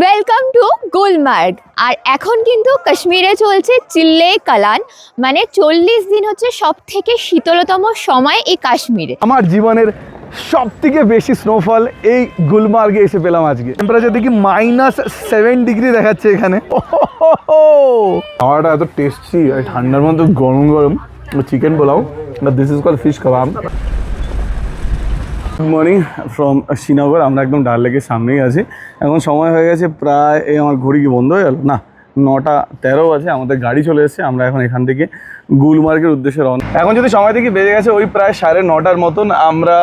Welcome to Gulmarg আর এখন কিন্তু কাশ্মীরে চলছে চিল্লে কালান। মানে চল্লিশ দিন হচ্ছে সব থেকে শীতলতম সময় এই কাশ্মীরে। আমার জীবনের সব থেকে বেশি স্নোফল এই গুলমার্গে এসে পেলাম আজকে। টেম্পারেচার দেখি মাইনাস সেভেন ডিগ্রি দেখাচ্ছে এখানে। খাওয়াটা এত টেস্টি আর ঠান্ডার মধ্যে গরম গরম। Chicken pulao this is call fish kebab good morning from Srinagar আমরা একদম ডাল লেকের সামনেই আছি। এখন সময় হয়ে গেছে প্রায়, এই আমার ঘড়ি কি বন্ধ হয়ে গেল? না, নটা তেরো আছে আমাদের গাড়ি চলে এসেছে, আমরা এখন এখান থেকে গুলমার্গের উদ্দেশ্যে রওনা। এখন যদি সময় থেকে বেজে গেছে ওই প্রায় সাড়ে নটার মতন, আমরা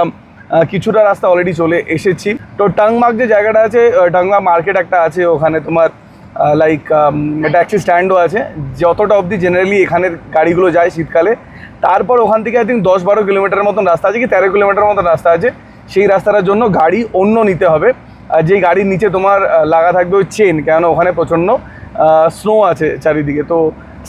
কিছুটা রাস্তা অলরেডি চলে এসেছি। তো টাংমার্গ যে জায়গাটা আছে টাংমা মার্কেট একটা আছে, ওখানে তোমার লাইক ট্যাক্সি স্ট্যান্ডও আছে। যতটা অবধি জেনারেলি এখানের গাড়িগুলো যায় শীতকালে, তারপর ওখান থেকে আই থিঙ্ক দশ বারো কিলোমিটার মতন রাস্তা আছে, কি তেরো কিলোমিটার মতন রাস্তা আছে। সেই রাস্তাটার জন্য গাড়ি অন্য নিতে হবে। আর যেই গাড়ির নিচে তোমার লাগা থাকবে ওই চেন কেননা ওখানে প্রচণ্ড স্নো আছে চারিদিকে। তো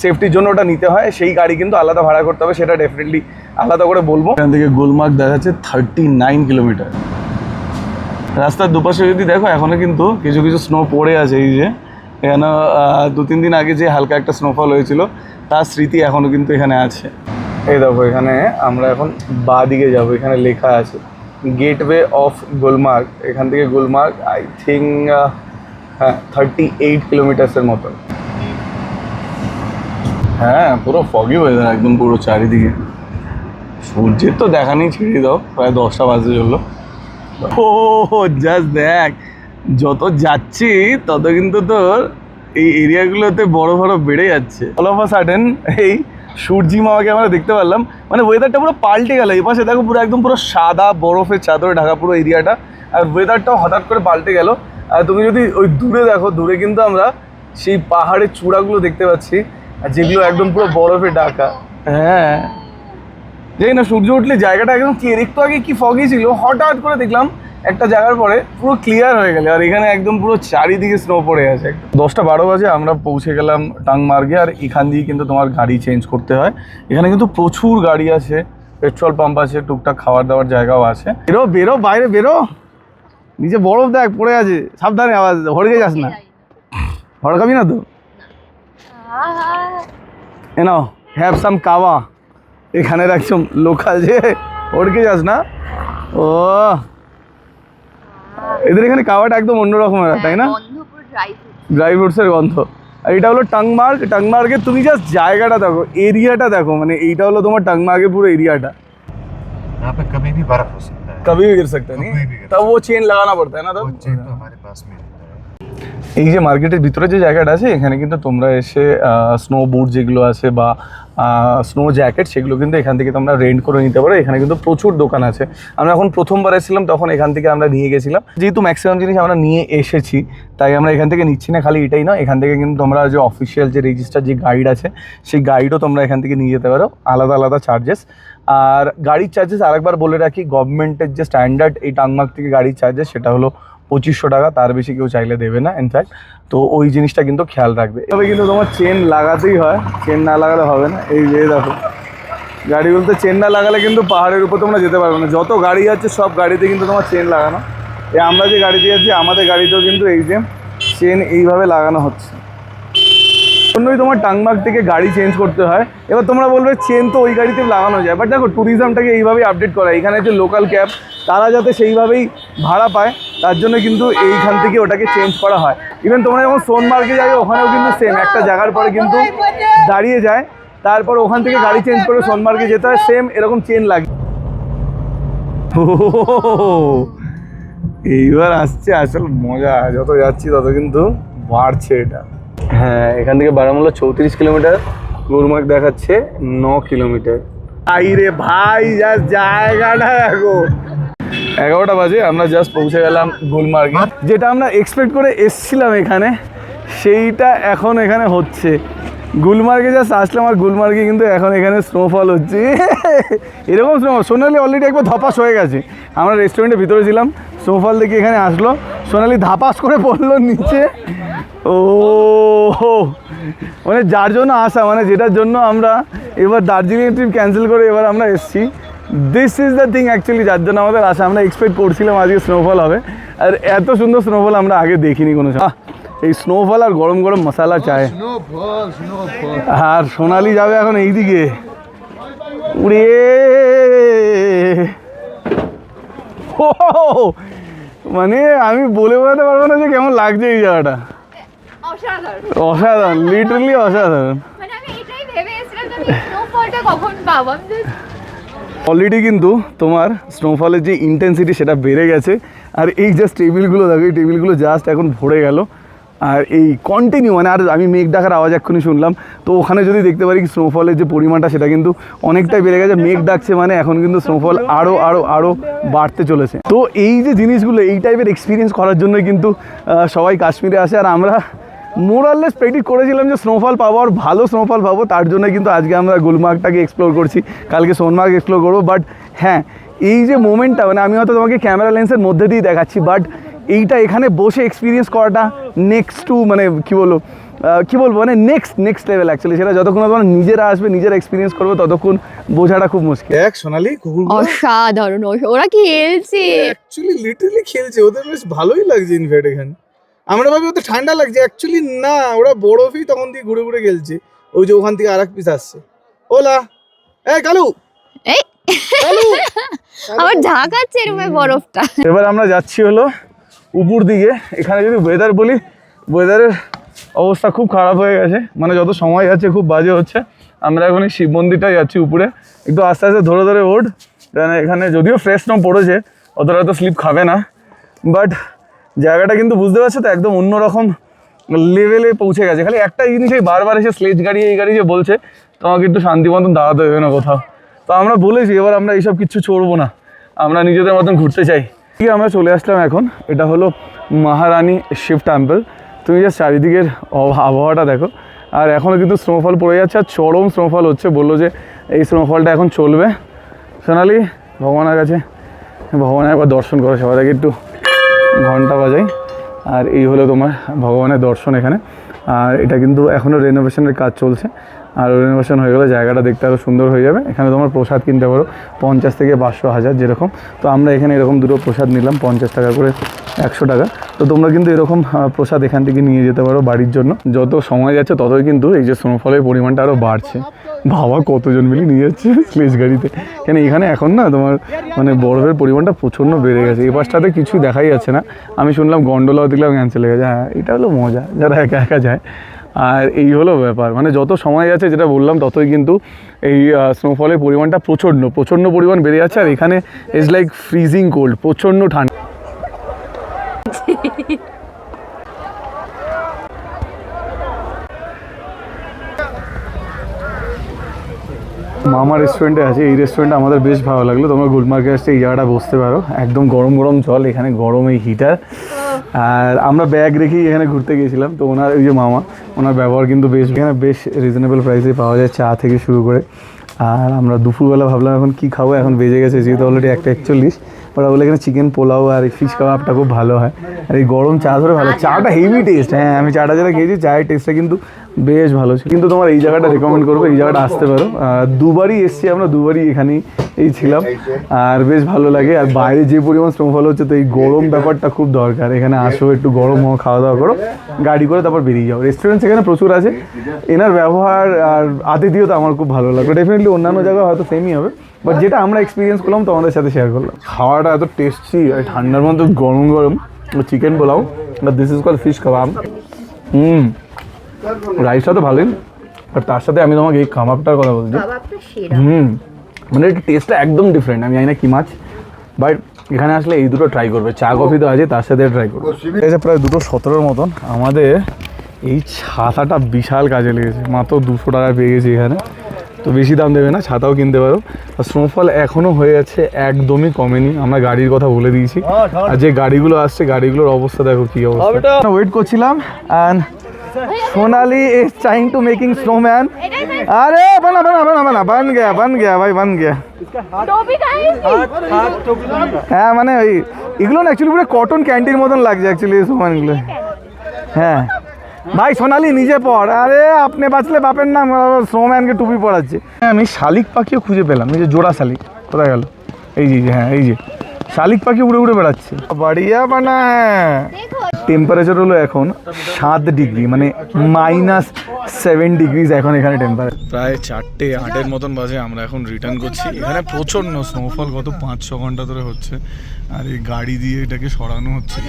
সেফটির জন্য ওটা নিতে হয়। সেই গাড়ি কিন্তু আলাদা ভাড়া করতে হবে সেটা ডেফিনেটলি আলাদা করে বলব। এখান থেকে গুলমার্গ দেখাচ্ছে থার্টি নাইন কিলোমিটার রাস্তার দুপাশে যদি দেখো এখনও কিন্তু কিছু কিছু স্নো পড়ে আছে এই যে। এখানে দু তিন দিন আগে যে হালকা একটা স্নোফল হয়েছিল তার স্মৃতি এখনও কিন্তু এখানে আছে। এই দেখো এখানে আমরা এখন বা দিকে যাব এখানে লেখা আছে। গেটওয়ে অফ গুলমার্গ এখান থেকে গুলমার্গ আই থিঙ্ক হ্যাঁ থার্টি এইট কিলোমিটার্সের মতন হ্যাঁ পুরো ফগি ওয়েদার একদম পুরো চারিদিকে। সূর্যের তো দেখা নেই, ছেড়ে দাও, প্রায় দশটা বাজে চলল। ও জাস্ট দেখ, যত যাচ্ছি, তত কিন্তু তোর এই এরিয়াগুলোতে বড় বড় বেড়ে যাচ্ছে। অল অফ আ সাডেন এই সূর্যি মামাকে আমরা দেখতে পারলাম। মানে ওয়েদারটা পুরো পাল্টে গেল। এই পাশে দেখো পুরো একদম পুরো সাদা বরফের চাদরে ঢাকা পুরো এরিয়াটা। আর ওয়েদারটাও হঠাৎ করে পাল্টে গেল। আর তুমি যদি ওই দূরে দেখো, দূরে কিন্তু আমরা সেই পাহাড়ের চূড়াগুলো দেখতে পাচ্ছি। আর যেগুলো একদম পুরো বরফে ঢাকা। হ্যাঁ। জানি না সূর্য উঠলে জায়গাটা একদম ক্লিয়ার একটু আগে কি ফগি ছিল, হঠাৎ করে দেখলাম একটা জায়গার পরে পুরো ক্লিয়ার হয়ে গেল, আর এখানে একদম পুরো চারিদিকে স্নো পড়ে আছে। দশটা বারো বাজে আমরা পৌঁছে গেলাম টাংমার্গে, আর এখান দিয়ে কিন্তু তোমার গাড়ি চেঞ্জ করতে হয়। এখানে কিন্তু প্রচুর গাড়ি আছে পেট্রোল পাম্প আছে, টুকটাক খাবার দাওয়ার জায়গাও আছে। বেরো বেরো, বাইরে বেরো। নিচে বরফ দেখ, পড়ে আছে। সাবধানে আওয়াজ, হড়কে যাস না। হড়কাবি না তো? এ নাও হ্যাভ সাম কাওয়া এখানের একদম লোকাল যে ওড়কে যাস না। ও। এদের এখানে কাওয়াটা একদম অন্যরকমের হয়, তাই না ড্রাই ফ্রুটসের গন্ধ আর এটা হলো টাংমার্গ টাংমার্গে তুমি জাস্ট জায়গাটা দেখো এরিয়াটা দেখো মানে এইটা হলো তোমার টাংমার্গের পুরো এরিয়াটা यहाँ पे कभी भी बर्फ हो सकता है কবি भी गिर सकता है कभी नहीं भी गिर तब वो चेन लगाना पड़ता है ना वो तब चेन तो हमारे पास में रहता है এই যে মার্কেটের ভিতরে যে জায়গাটা আছে এখানে কিন্তু তোমরা এসে স্নো বুট যেগুলো আছে বা স্নো জ্যাকেট সেগুলো কিন্তু এখান থেকে তোমরা রেন্ট করে নিতে পারো। এখানে কিন্তু প্রচুর দোকান আছে। আমরা যখন প্রথমবার এসেছিলাম, তখন এখান থেকে আমরা নিয়ে গেছিলাম। যেহেতু ম্যাক্সিমাম জিনিস আমরা নিয়ে এসেছি, তাই আমরা এখান থেকে নিচ্ছি না, খালি এটাই না এখান থেকে কিন্তু তোমরা যে অফিসিয়াল যে রেজিস্টার যে গাইড আছে, সেই গাইডও তোমরা এখান থেকে নিয়ে যেতে পারো। আলাদা আলাদা চার্জেস আর গাড়ির চার্জেস আরেকবার বলে রাখি গভর্নমেন্টের যে স্ট্যান্ডার্ড এই টাংমার্ক থেকে গাড়ির চার্জেস সেটা হলো পঁচিশশো টাকা, তার বেশি কেউ চাইলে দেবে না ইনফ্যাক্ট তো ওই জিনিসটা কিন্তু খেয়াল রাখবে। তবে কিন্তু তোমার চেন লাগাতেই হয়। চেন না লাগালে হবে না। এই যে দেখো গাড়িগুলোতে চেন না লাগালে কিন্তু পাহাড়ের উপর তোমরা যেতে পারবে না। যত গাড়ি আছে, সব গাড়িতে কিন্তু তোমার চেন লাগানো। এ আমরা যে গাড়িতে যাচ্ছি, আমাদের গাড়িতেও কিন্তু এই যে চেন এইভাবে লাগানো হচ্ছে। জন্যই তোমার টাংমার্গ থেকে গাড়ি চেঞ্জ করতে হয়। এবার তোমরা বলবে চেন তো ওই গাড়িতে লাগানো যায়। বাট দেখো ট্যুরিজমটাকে এইভাবেই আপডেট করা। এখানে যে লোকাল ক্যাব তারা যাতে সেইভাবেই ভাড়া পায়, তার জন্য কিন্তু এইখান থেকে ওটাকে চেঞ্জ করা হয়। ইভেন তোমরা যখন সোনমার্গে যাবে, ওখানেও কিন্তু সেম একটা জায়গার পরে কিন্তু দাঁড়িয়ে যায়। তারপর ওখান থেকে গাড়ি চেঞ্জ করে সোনমার্গে যেতে হয়। সেম এরকম চেন লাগে। এইবার আসছে, আসল মজা। যত যাচ্ছি, তত কিন্তু বাড়ছে এটা। হ্যাঁ এখান থেকে বারামুল্লা চৌত্রিশ কিলোমিটার গুলমার্গ দেখাচ্ছে ন কিলোমিটার। আই রে ভাই যা জায়গাটা দেখো। এগারোটা বাজে আমরা জাস্ট পৌঁছে গেলাম গুলমার্গে। যেটা আমরা এক্সপেক্ট করে এসছিলাম এখানে সেইটা এখন এখানে হচ্ছে। গুলমার্গে জাস্ট আসলাম আর গুলমার্গে কিন্তু এখন এখানে স্নোফল হচ্ছে। এরকম স্নো সোনালি অলরেডি একবার ধপাস হয়ে গেছে। আমরা রেস্টুরেন্টের ভিতরে ছিলাম স্নোফল দেখে এখানে আসলো। সোনালি ধাপাস করে পড়ল নিচে। ও মানে যার জন্য আসা মানে যেটার জন্য আমরা এবার দার্জিলিং ট্রিপ ক্যান্সেল করে এবার আমরা এসেছি। This is the thing actually যার জন্য আমাদের আসা। আমরা এক্সপেক্ট করছিলাম আজকে স্নোফল হবে। আর এত সুন্দর স্নোফল আমরা আগে দেখিনি কোনো। এই স্নোফল আর গরম গরম মশালা চায়. আর সোনালি যাবে এখন এইদিকে। উড়ে। মানে আমি বলে বোঝাতে পারব না যে কেমন লাগছে এই জায়গাটা। অসাধারণ। অসাধারণ লিটারালি অসাধারণ মানে আমি এটাই ভেবে এসেছিলাম যে আমি স্নোফলটা কখন পাবো। আমি just অলরেডি কিন্তু তোমার স্নোফলের যে ইন্টেন্সিটি সেটা বেড়ে গেছে। আর এই জাস্ট টেবিলগুলো দেখো এই টেবিলগুলো জাস্ট এখন ভরে গেল। আর এই কন্টিনিউ মানে আর আমি মেঘ ডাকার আওয়াজ এক্ষুনি শুনলাম। তো ওখানে যদি দেখতে পারি স্নোফলের যে পরিমাণটা সেটা কিন্তু অনেকটাই বেড়ে গেছে। মেঘ ডাকছে মানে এখন কিন্তু স্নোফল আরও আরও আরও বাড়তে চলেছে। তো এই যে জিনিসগুলো এই টাইপের এক্সপিরিয়েন্স করার জন্য কিন্তু সবাই কাশ্মীরে আসে। আর আমরা মোরাললেস প্রেডিক্ট করেছিলাম যে স্নোফল পাবো আর ভালো স্নোফল পাবো তার জন্য কিন্তু আজকে আমরা গুলমার্গটাকে এক্সপ্লোর করছি। কালকে সোনমার্গ এক্সপ্লোর করব বাট হ্যাঁ এই যে মোমেন্টটা মানে আমি হয়তো তোমাকে ক্যামেরা লেন্সের মধ্যে দিয়ে দেখাচ্ছি বাট এইটা এখানে বসে এক্সপিরিয়েন্স করাটা নেক্সট টু মানে কী বলব আহ, কি বলব মানে নেক্সট নেক্সট লেভেল অ্যাকচুয়ালি সেটা যতক্ষণ না তোমরা নিজেরা আসবে নিজেরা এক্সপিরিয়েন্স করবে ততক্ষণ বোঝাটা খুব মুশকিল। দেখ সোনালি কুকুরগুলো অসাধারণ ওরা খেলছে? অ্যাকচুয়ালি লিটারালি খেলছে ওদের বেশ ভালোই লাগছে ইনফ্যাক্ট এখানে। আমরা ভাবি ওদের ঠান্ডা লাগছে। অ্যাকচুয়ালি না ওরা বরফই তখন দিয়ে ঘুরে ঘুরে খেলছে ওই যে ওখান থেকে আর এক পিস আসছে। ওলা এই কালু! এই! কালু! আবার ঝাঁকাচ্ছে এরকম বরফটা। এবার আমরা যাচ্ছি হলো উপর দিকে। এখানে যদি ওয়েদার বলি ওয়েদারের অবস্থা খুব খারাপ হয়ে গেছে। মানে যত সময় যাচ্ছে খুব বাজে হচ্ছে। আমরা এখন এই শিব মন্দিরটাই যাচ্ছি উপরে। একটু আস্তে আস্তে ধরে ধরে ওঠ। এখানে যদিও ফ্রেশ স্নো পড়েছে অতটা তো স্লিপ খাবে না। বাট জায়গাটা কিন্তু বুঝতে পারছ তো, একদম অন্যরকম লেভেলে পৌঁছে গেছে। খালি একটা জিনিসই বারবার এসে স্লেজ গাড়ি, এই গাড়ি যে বলছে, তোমাকে একটু শান্তি মতন দাঁড়াতে হবে না কোথাও। তো আমরা বলেছি, এবার আমরা এইসব কিচ্ছু চড়বো না। আমরা নিজেদের মতন ঘুরতে চাই। ঠিক, আমরা চলে আসলাম এখন। এটা হলো মহারানী শিব টেম্পল তুমি জাস্ট চারিদিকের আবহাওয়াটা দেখো। আর এখনও কিন্তু স্নোফল পড়ে যাচ্ছে, আর চরম স্নোফল হচ্ছে। বলল যে এই স্নোফলটা এখন চলবে। সোনালি, ভগবানের কাছে, ভগবানের একবার দর্শন করো সবার আগে একটু। ঘণ্টা বাজাই। আর এই হলো তোমার ভগবানের দর্শন এখানে। আর এটা কিন্তু এখনও রেনোভেশনের কাজ চলছে। আর রেনোভেশন হয়ে গেলে জায়গাটা দেখতে আরও সুন্দর হয়ে যাবে। এখানে তোমার প্রসাদ কিনতে পারো পঞ্চাশ থেকে পাঁচশো হাজার যেরকম। তো আমরা এখানে এরকম দুটো প্রসাদ নিলাম, পঞ্চাশ টাকা করে একশো টাকা। তো তোমরা কিন্তু এরকম প্রসাদ এখান থেকে নিয়ে যেতে পারো বাড়ির জন্য। যত সময় যাচ্ছে ততই কিন্তু এই যে স্নোফলের পরিমাণটা আরও বাড়ছে। বাবা, কতজন মিলে নিয়ে যাচ্ছে স্লেজ গাড়িতে। কেন এখানে এখন না তোমার মানে বরফের পরিমাণটা প্রচণ্ড বেড়ে গেছে। এই পাশটাতে কিছুই দেখাই যাচ্ছে না। আমি শুনলাম গন্ডোলাও দেখলাম ক্যান্সেল হয়ে গেছে। হ্যাঁ এটা হলো মজা। যারা একা একা যায় আর এই হলো ব্যাপার। মানে যত সময় যাচ্ছে যেটা বললাম, ততই কিন্তু এই স্নোফলের পরিমাণটা প্রচণ্ড প্রচণ্ড পরিমাণ বেড়ে যাচ্ছে। আর এখানে ইজ লাইক ফ্রিজিং কোল্ড প্রচণ্ড ঠান্ডা। মামা রেস্টুরেন্টে আছে, এই রেস্টুরেন্টে আমাদের বেশ ভালো লাগল। তোমরা গুলমার্গে আসতে এই জায়গাটা বসতে পারো। একদম গরম গরম জল, এখানে গরম এই হিটার আর আমরা ব্যাগ রেখেই এখানে ঘুরতে গিয়েছিলাম। তো ওনার ওই যে মামা, ওনার ব্যবহার কিন্তু বেশ, এখানে বেশ রিজনেবল প্রাইসে পাওয়া যায় চা থেকে শুরু করে। আর আমরা দুপুরবেলা ভাবলাম, এখন কি খাব? এখন বেজে গেছে, যেহেতু অলরেডি একটা একচল্লিশ। ওরা বলে এখানে চিকেন পোলাও আর ফিশ কাবাবটা খুব ভালো হয়। এই গরম চা ধরে ভালো। চাটা হেভি টেস্ট হ্যাঁ আমি চাটা যেটা খেয়েছি চায়ের টেস্টটা কিন্তু বেশ ভালো ছিল। কিন্তু তোমার এই জায়গাটা রেকমেন্ড করব এই জায়গাটা আসতে পারো। আর দুবারই এসছি আমরা দুবারই এখানেই এই ছিলাম। আর বেশ ভালো লাগে আর বাইরে যে পরিমাণ স্নোফল হচ্ছে তো এই গরম ব্যাপারটা খুব দরকার। এখানে আসো একটু গরম হও খাওয়া দাওয়া করো গাড়ি করে তারপর বেরিয়ে যাও। রেস্টুরেন্ট সেখানে প্রচুর আছে। এনার ব্যবহার আর আতিথিও তো আমার খুব ভালো লাগল। ডেফিনেটলি অন্যান্য জায়গায় হয়তো সেমই হবে বাট যেটা আমরা এক্সপিরিয়েন্স করলাম তোমাদের সাথে শেয়ার করলাম। খাওয়াটা এত টেস্টি আর ঠান্ডার মধ্যে গরম গরম। Chicken pulao this is call fish kebab hmm রাইসটা তো ভালোই আর তার সাথে আমি তোমাকে এই কাবাবটার কথা বলছি। হুম মানে এর টেস্টটা একদম ডিফারেন্ট আমি জানি না কি মাছ বাট এখানে আসলে এই দুটো ট্রাই করবে চা কফি তো আছে তার সাথে ট্রাই করবে। এসে প্রায় দুটো সতেরোর মতন আমাদের এই ছাতাটা বিশাল কাজে লেগেছে মাত্র দুশো টাকা পেয়ে গেছি এখানে। তো বেশি দাম দেবে না ছাতাও কিনতে পারো। আর স্নোফল এখনও হয়ে যাচ্ছে একদমই কমেনি আমরা গাড়ির কথা বলে দিয়েছি। আর যে গাড়িগুলো আসছে গাড়িগুলোর অবস্থা দেখো কী অবস্থা। ওয়েট করছিলাম and Sonali is trying to making snowman আরে বানা বান বানা বানা বান গেয়া বান গেয়া ভাই বান গেয়া। হ্যাঁ মানে ওই এগুলো না অ্যাকচুয়ালি পুরো কটন ক্যান্টির মতন লাগছে অ্যাকচুয়ালি স্নোম্যানগুলো হ্যাঁ। ভাই সোনালি নিজে পড়। আরে আপনি বাঁচলে বাপের নাম স্নোম্যানকে টুপি পড়াচ্ছে হ্যাঁ আমি শালিক পাখিও খুঁজে পেলাম এই যে জোড়া শালিক কোথায় গেল? এই যে, হ্যাঁ এই যে। শালিক পাখি উড়ে উড়ে বেড়াচ্ছে। বাড়িয়া বানা টেম্পারেচার হলো এখন সাত ডিগ্রি মানে মাইনাস সেভেন ডিগ্রিজ এখন এখানে টেম্পারেচার প্রায় চারটে আটের মতন বাজে আমরা এখন রিটার্ন করছি। এখানে প্রচণ্ড স্নোফল গত পাঁচ ছ ঘণ্টা ধরে হচ্ছে। আর এই গাড়ি দিয়ে এটাকে সরানো হচ্ছিল।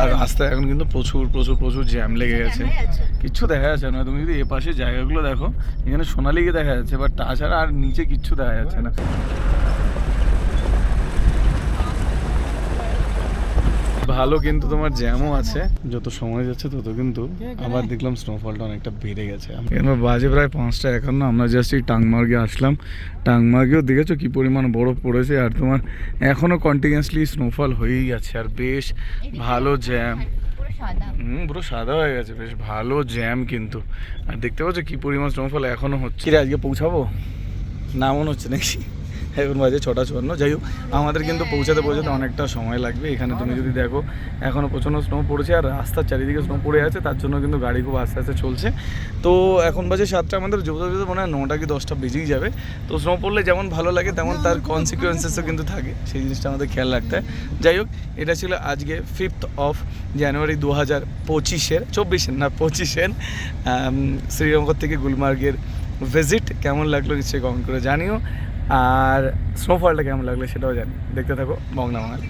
আর রাস্তায় এখন কিন্তু প্রচুর প্রচুর প্রচুর জ্যাম লেগে গেছে। কিচ্ছু দেখা যাচ্ছে না। তুমি যদি এ পাশে জায়গাগুলো দেখো এখানে সোনালিকে দেখা যাচ্ছে বাট তাছাড়া আর নিচে কিচ্ছু দেখা যাচ্ছে না। ভালো কিন্তু তোমার জ্যামও আছে। যত সময় যাচ্ছে তত কিন্তু আবার দেখলাম স্নোফলটা অনেকটা বেড়ে গেছে। এবার বাজে প্রায় পাঁচটা একান্ন আমরা জাস্ট এই টাংমার্গে আসলাম। টাংমার্গেও দেখেছ কি পরিমাণ বরফ পড়েছে? আর তোমার এখনও কন্টিনিউয়াসলি স্নোফল হয়েই গেছে। আর বেশ ভালো জ্যাম পুরো হুম পুরো সাদা হয়ে গেছে। বেশ ভালো জ্যাম কিন্তু। আর দেখতে পাচ্ছ কি পরিমাণ স্নোফল এখনও হচ্ছে? রে আজকে পৌঁছাবো? না মনে হচ্ছে নাকি? এখন বাজে ছটা চুয়ান্ন। যাই হোক, আমাদের কিন্তু পৌঁছাতে পৌঁছাতে অনেকটা সময় লাগবে। এখানে তুমি যদি দেখো এখনও প্রচণ্ড স্নো পড়েছে আর রাস্তার চারিদিকে স্নো পড়ে আছে, তার জন্য কিন্তু গাড়ি খুব আস্তে আস্তে চলছে। তো এখন বাজে সাতটা, আমাদের যেতে যেতে মনে হয় নটা কি দশটা বেজেই যাবে। তো স্নো পড়লে যেমন ভালো লাগে, তেমন তার কনসিকুয়েন্সেসও কিন্তু থাকে। সেই জিনিসটা আমাদের খেয়াল রাখতে হয়। যাই হোক, এটা ছিল আজকে ফিফথ অফ জানুয়ারি দু হাজার পঁচিশের, চব্বিশের না, পঁচিশের শ্রীরঙ্গর থেকে গুলমার্গের ভিজিট কেমন লাগল নিশ্চয়ই কমেন্ট করে জানিও। আর স্নোফলটা কেমন লাগলে সেটাও জানি। দেখতে থাকো মংনা বাঙালি।